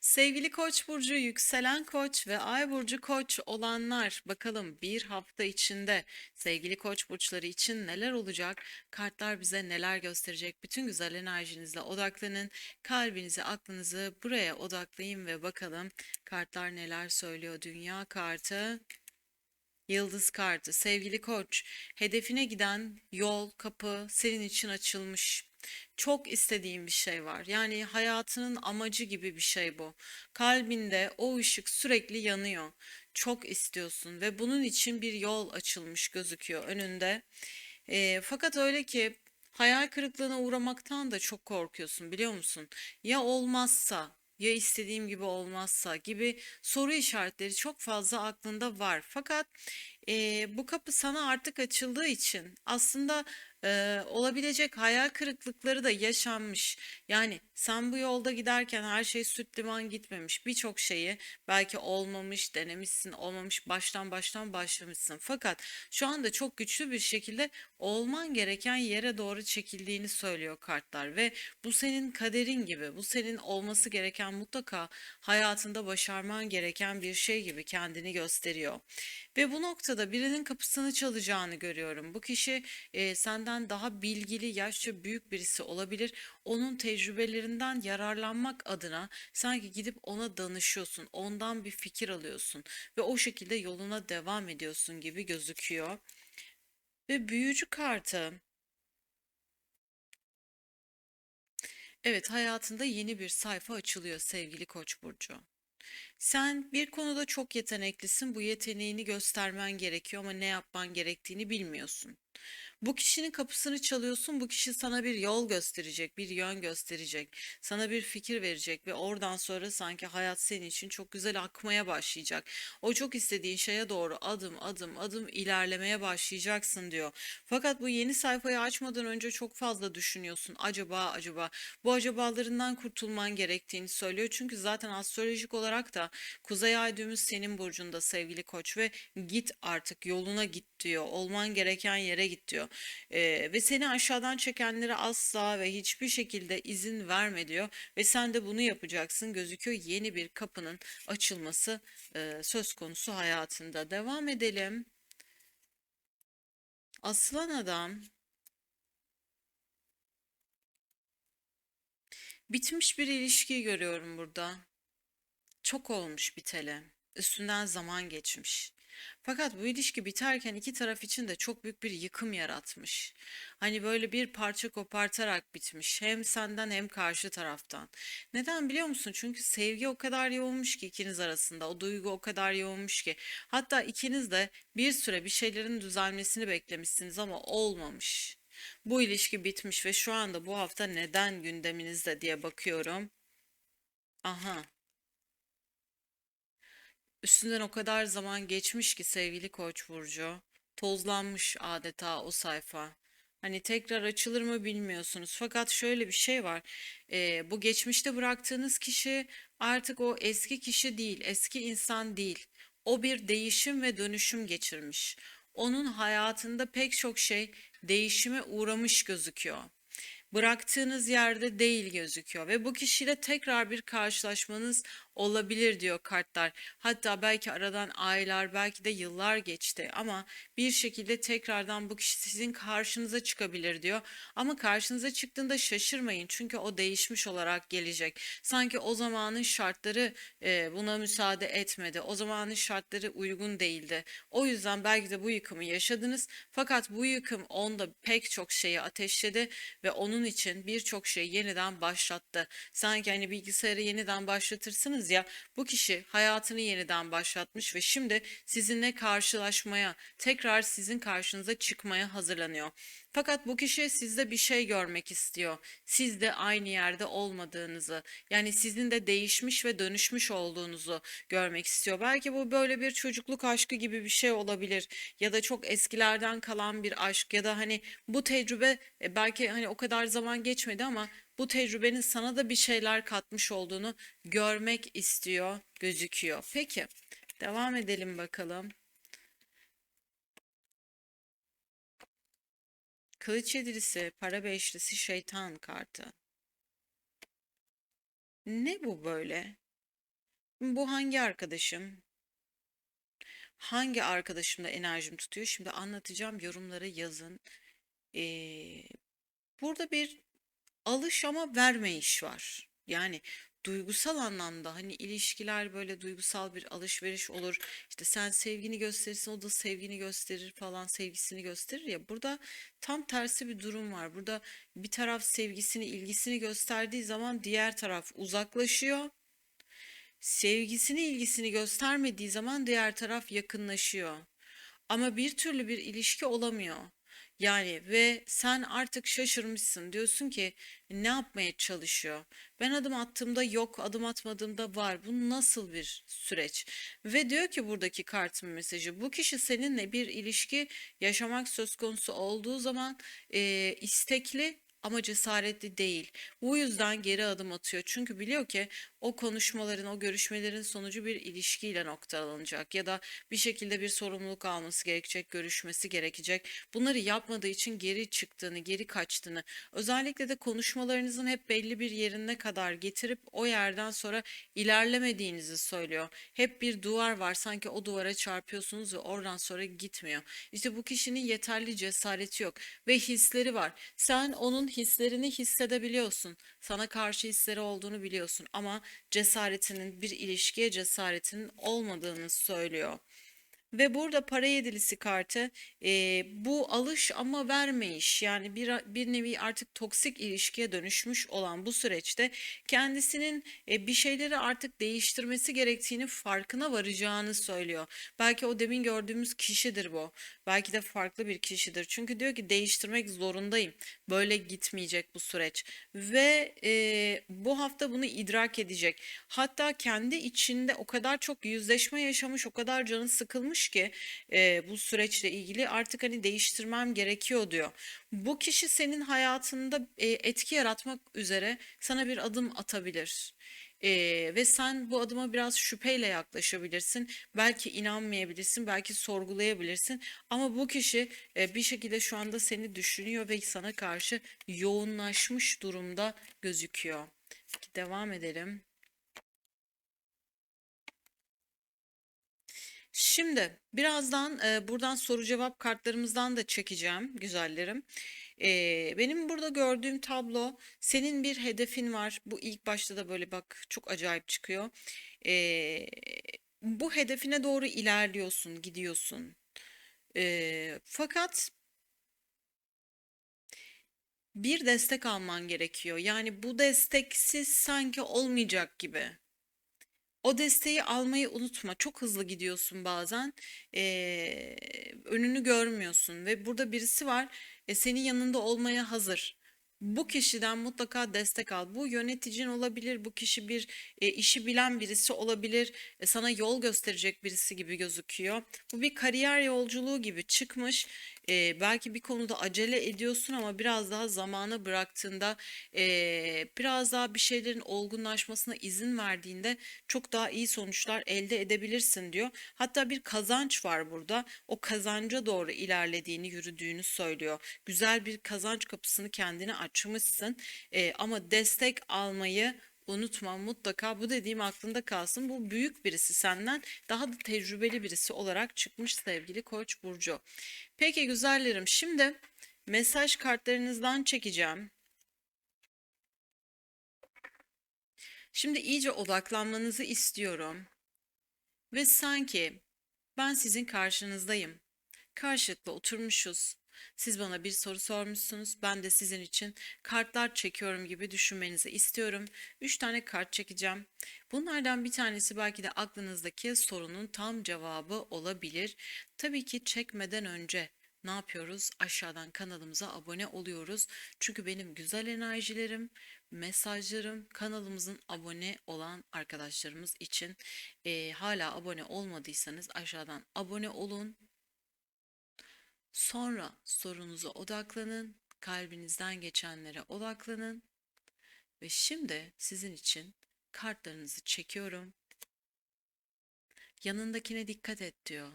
Sevgili Koç burcu, yükselen Koç ve Ay burcu Koç olanlar bakalım bir hafta içinde sevgili Koç burçları için neler olacak? Kartlar bize neler gösterecek? Bütün güzel enerjinizle odaklanın. Kalbinizi, aklınızı buraya odaklayın ve bakalım kartlar neler söylüyor? Dünya kartı Yıldız kartı, sevgili koç, hedefine giden yol, kapı senin için açılmış. Çok istediğin bir şey var. Yani hayatının amacı gibi bir şey bu. Kalbinde o ışık sürekli yanıyor. Çok istiyorsun ve bunun için bir yol açılmış gözüküyor önünde. Ee, fakat öyle ki hayal kırıklığına uğramaktan da çok korkuyorsun biliyor musun? Ya olmazsa, ya istediğim gibi olmazsa gibi soru işaretleri çok fazla aklında var. Fakat e, bu kapı sana artık açıldığı için aslında e, olabilecek hayal kırıklıkları da yaşanmış. Yani sen bu yolda giderken her şey süt liman gitmemiş. Birçok şeyi belki olmamış, denemişsin, olmamış, baştan baştan başlamışsın. Fakat şu anda çok güçlü bir şekilde olman gereken yere doğru çekildiğini söylüyor kartlar ve bu senin kaderin gibi, bu senin olması gereken mutlaka hayatında başarman gereken bir şey gibi kendini gösteriyor. Ve bu noktada birinin kapısını çalacağını görüyorum. Bu kişi e, senden daha bilgili, yaşça büyük birisi olabilir. Onun tecrübelerinden yararlanmak adına sanki gidip ona danışıyorsun, ondan bir fikir alıyorsun ve o şekilde yoluna devam ediyorsun gibi gözüküyor. Ve büyücü kartı. Evet, hayatında yeni bir sayfa açılıyor sevgili Koç burcu. Sen bir konuda çok yeteneklisin. Bu yeteneğini göstermen gerekiyor ama ne yapman gerektiğini bilmiyorsun. Bu kişinin kapısını çalıyorsun. Bu kişi sana bir yol gösterecek, bir yön gösterecek, sana bir fikir verecek ve oradan sonra sanki hayat senin için çok güzel akmaya başlayacak. O çok istediğin şeye doğru adım adım adım ilerlemeye başlayacaksın diyor. Fakat bu yeni sayfayı açmadan önce çok fazla düşünüyorsun. Acaba acaba bu acabalarından kurtulman gerektiğini söylüyor. Çünkü zaten astrolojik olarak da Kuzey Ay düğümü senin burcunda sevgili Koç ve git artık yoluna git diyor. Olman gereken yere git diyor. Ee, ve seni aşağıdan çekenlere asla ve hiçbir şekilde izin verme diyor. Ve sen de bunu yapacaksın gözüküyor. Yeni bir kapının açılması e, söz konusu hayatında. Devam edelim. Aslan adam bitmiş bir ilişkiyi görüyorum burada. Çok olmuş biteli. Üstünden zaman geçmiş. Fakat bu ilişki biterken iki taraf için de çok büyük bir yıkım yaratmış. Hani böyle bir parça kopartarak bitmiş. Hem senden hem karşı taraftan. Neden biliyor musun? Çünkü sevgi o kadar yoğunmuş ki ikiniz arasında. O duygu o kadar yoğunmuş ki. Hatta ikiniz de bir süre bir şeylerin düzelmesini beklemişsiniz ama olmamış. Bu ilişki bitmiş ve şu anda bu hafta neden gündeminizde diye bakıyorum. Aha. Üstünden o kadar zaman geçmiş ki sevgili Koç burcu. Tozlanmış adeta o sayfa. Hani tekrar açılır mı bilmiyorsunuz. Fakat şöyle bir şey var. Ee, bu geçmişte bıraktığınız kişi artık o eski kişi değil, eski insan değil. O bir değişim ve dönüşüm geçirmiş. Onun hayatında pek çok şey değişime uğramış gözüküyor bıraktığınız yerde değil gözüküyor ve bu kişiyle tekrar bir karşılaşmanız olabilir diyor kartlar. Hatta belki aradan aylar belki de yıllar geçti ama bir şekilde tekrardan bu kişi sizin karşınıza çıkabilir diyor. Ama karşınıza çıktığında şaşırmayın çünkü o değişmiş olarak gelecek. Sanki o zamanın şartları e, buna müsaade etmedi. O zamanın şartları uygun değildi. O yüzden belki de bu yıkımı yaşadınız. Fakat bu yıkım onda pek çok şeyi ateşledi ve onun için birçok şey yeniden başlattı. Sanki hani bilgisayarı yeniden başlatırsınız ya bu kişi hayatını yeniden başlatmış ve şimdi sizinle karşılaşmaya, tekrar sizin karşınıza çıkmaya hazırlanıyor. Fakat bu kişi sizde bir şey görmek istiyor. Siz de aynı yerde olmadığınızı, yani sizin de değişmiş ve dönüşmüş olduğunuzu görmek istiyor. Belki bu böyle bir çocukluk aşkı gibi bir şey olabilir ya da çok eskilerden kalan bir aşk ya da hani bu tecrübe e, belki hani o kadar zaman geçmedi ama bu tecrübenin sana da bir şeyler katmış olduğunu görmek istiyor, gözüküyor. Peki, devam edelim bakalım. Kılıç yedilisi, para beşlisi, şeytan kartı. Ne bu böyle? Bu hangi arkadaşım? Hangi arkadaşımda enerjim tutuyor? Şimdi anlatacağım. Yorumlara yazın. Ee, burada bir alış ama verme iş var. Yani duygusal anlamda hani ilişkiler böyle duygusal bir alışveriş olur. İşte sen sevgini gösterirsin o da sevgini gösterir falan sevgisini gösterir ya. Burada tam tersi bir durum var. Burada bir taraf sevgisini ilgisini gösterdiği zaman diğer taraf uzaklaşıyor. Sevgisini ilgisini göstermediği zaman diğer taraf yakınlaşıyor. Ama bir türlü bir ilişki olamıyor. Yani ve sen artık şaşırmışsın. Diyorsun ki ne yapmaya çalışıyor? Ben adım attığımda yok, adım atmadığımda var. Bu nasıl bir süreç? Ve diyor ki buradaki kartın mesajı bu kişi seninle bir ilişki yaşamak söz konusu olduğu zaman eee, istekli ama cesaretli değil. Bu yüzden geri adım atıyor. Çünkü biliyor ki o konuşmaların, o görüşmelerin sonucu bir ilişkiyle noktalanacak ya da bir şekilde bir sorumluluk alması gerekecek, görüşmesi gerekecek. Bunları yapmadığı için geri çıktığını, geri kaçtığını, özellikle de konuşmalarınızın hep belli bir yerine kadar getirip o yerden sonra ilerlemediğinizi söylüyor. Hep bir duvar var, sanki o duvara çarpıyorsunuz ve oradan sonra gitmiyor. İşte bu kişinin yeterli cesareti yok ve hisleri var. Sen onun hislerini hissedebiliyorsun. Sana karşı hisleri olduğunu biliyorsun ama cesaretinin bir ilişkiye cesaretinin olmadığını söylüyor. Ve burada para yedilisi kartı e, bu alış ama verme iş yani bir, bir nevi artık toksik ilişkiye dönüşmüş olan bu süreçte kendisinin e, bir şeyleri artık değiştirmesi gerektiğini farkına varacağını söylüyor. Belki o demin gördüğümüz kişidir bu. Belki de farklı bir kişidir. Çünkü diyor ki değiştirmek zorundayım. Böyle gitmeyecek bu süreç. Ve e, bu hafta bunu idrak edecek. Hatta kendi içinde o kadar çok yüzleşme yaşamış, o kadar canı sıkılmış ki e, bu süreçle ilgili artık hani değiştirmem gerekiyor diyor. Bu kişi senin hayatında e, etki yaratmak üzere sana bir adım atabilir. Ee, ve sen bu adıma biraz şüpheyle yaklaşabilirsin. Belki inanmayabilirsin, belki sorgulayabilirsin. Ama bu kişi e, bir şekilde şu anda seni düşünüyor ve sana karşı yoğunlaşmış durumda gözüküyor. Peki, devam edelim. Şimdi birazdan e, buradan soru cevap kartlarımızdan da çekeceğim güzellerim. E, benim burada gördüğüm tablo senin bir hedefin var. Bu ilk başta da böyle bak çok acayip çıkıyor. E, bu hedefine doğru ilerliyorsun, gidiyorsun. E, fakat bir destek alman gerekiyor. Yani bu desteksiz sanki olmayacak gibi. O desteği almayı unutma. Çok hızlı gidiyorsun bazen. Ee, önünü görmüyorsun ve burada birisi var. E, senin yanında olmaya hazır. Bu kişiden mutlaka destek al. Bu yöneticin olabilir. Bu kişi bir e, işi bilen birisi olabilir. E, sana yol gösterecek birisi gibi gözüküyor. Bu bir kariyer yolculuğu gibi çıkmış. E, belki bir konuda acele ediyorsun ama biraz daha zamana bıraktığında, e, biraz daha bir şeylerin olgunlaşmasına izin verdiğinde çok daha iyi sonuçlar elde edebilirsin diyor. Hatta bir kazanç var burada. O kazanca doğru ilerlediğini, yürüdüğünü söylüyor. Güzel bir kazanç kapısını kendine açmışsın. E, ama destek almayı Unutma mutlaka bu dediğim aklında kalsın. Bu büyük birisi senden daha da tecrübeli birisi olarak çıkmış sevgili Koç burcu. Peki güzellerim şimdi mesaj kartlarınızdan çekeceğim. Şimdi iyice odaklanmanızı istiyorum ve sanki ben sizin karşınızdayım. Karşılıklı oturmuşuz. Siz bana bir soru sormuşsunuz. Ben de sizin için kartlar çekiyorum gibi düşünmenizi istiyorum. Üç tane kart çekeceğim. Bunlardan bir tanesi belki de aklınızdaki sorunun tam cevabı olabilir. Tabii ki çekmeden önce ne yapıyoruz? Aşağıdan kanalımıza abone oluyoruz. Çünkü benim güzel enerjilerim, mesajlarım kanalımızın abone olan arkadaşlarımız için. Ee, hala abone olmadıysanız aşağıdan abone olun. Sonra sorunuza odaklanın, kalbinizden geçenlere odaklanın ve şimdi sizin için kartlarınızı çekiyorum. Yanındakine dikkat et diyor.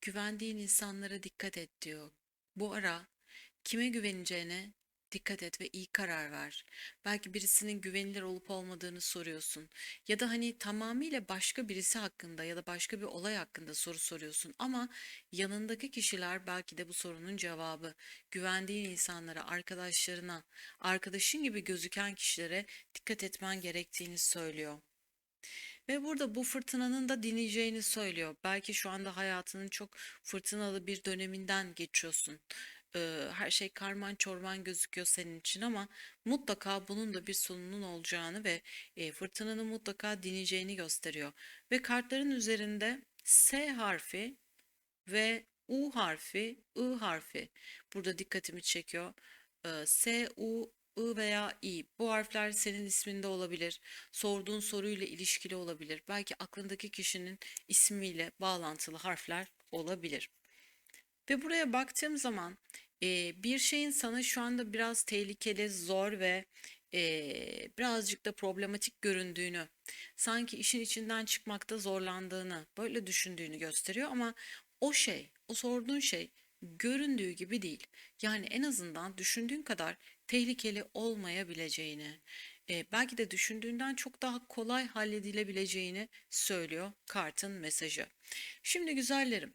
Güvendiğin insanlara dikkat et diyor. Bu ara kime güveneceğine Dikkat et ve iyi karar ver. Belki birisinin güvenilir olup olmadığını soruyorsun. Ya da hani tamamıyla başka birisi hakkında ya da başka bir olay hakkında soru soruyorsun. Ama yanındaki kişiler belki de bu sorunun cevabı. Güvendiğin insanlara, arkadaşlarına, arkadaşın gibi gözüken kişilere dikkat etmen gerektiğini söylüyor. Ve burada bu fırtınanın da dineceğini söylüyor. Belki şu anda hayatının çok fırtınalı bir döneminden geçiyorsun. Her şey karman çorman gözüküyor senin için ama mutlaka bunun da bir sonunun olacağını ve fırtınanın mutlaka dineceğini gösteriyor. Ve kartların üzerinde S harfi ve U harfi, I harfi burada dikkatimi çekiyor. S, U, I veya I. Bu harfler senin isminde olabilir. Sorduğun soruyla ilişkili olabilir. Belki aklındaki kişinin ismiyle bağlantılı harfler olabilir. Ve buraya baktığım zaman bir şeyin sana şu anda biraz tehlikeli, zor ve birazcık da problematik göründüğünü, sanki işin içinden çıkmakta zorlandığını, böyle düşündüğünü gösteriyor ama o şey, o sorduğun şey göründüğü gibi değil. Yani en azından düşündüğün kadar tehlikeli olmayabileceğini, belki de düşündüğünden çok daha kolay halledilebileceğini söylüyor kartın mesajı. Şimdi güzellerim,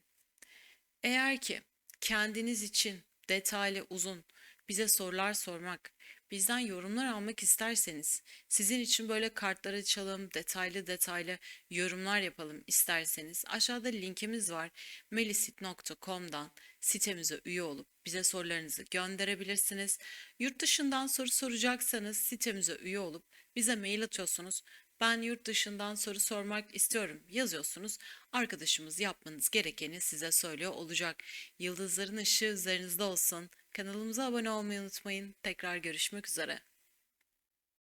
eğer ki kendiniz için detaylı, uzun bize sorular sormak, bizden yorumlar almak isterseniz, sizin için böyle kartlar açalım, detaylı detaylı yorumlar yapalım isterseniz aşağıda linkimiz var. melisit.com'dan sitemize üye olup bize sorularınızı gönderebilirsiniz. Yurt dışından soru soracaksanız sitemize üye olup bize mail atıyorsunuz. Ben yurt dışından soru sormak istiyorum yazıyorsunuz. Arkadaşımız yapmanız gerekeni size söylüyor olacak. Yıldızların ışığı üzerinizde olsun. Kanalımıza abone olmayı unutmayın. Tekrar görüşmek üzere.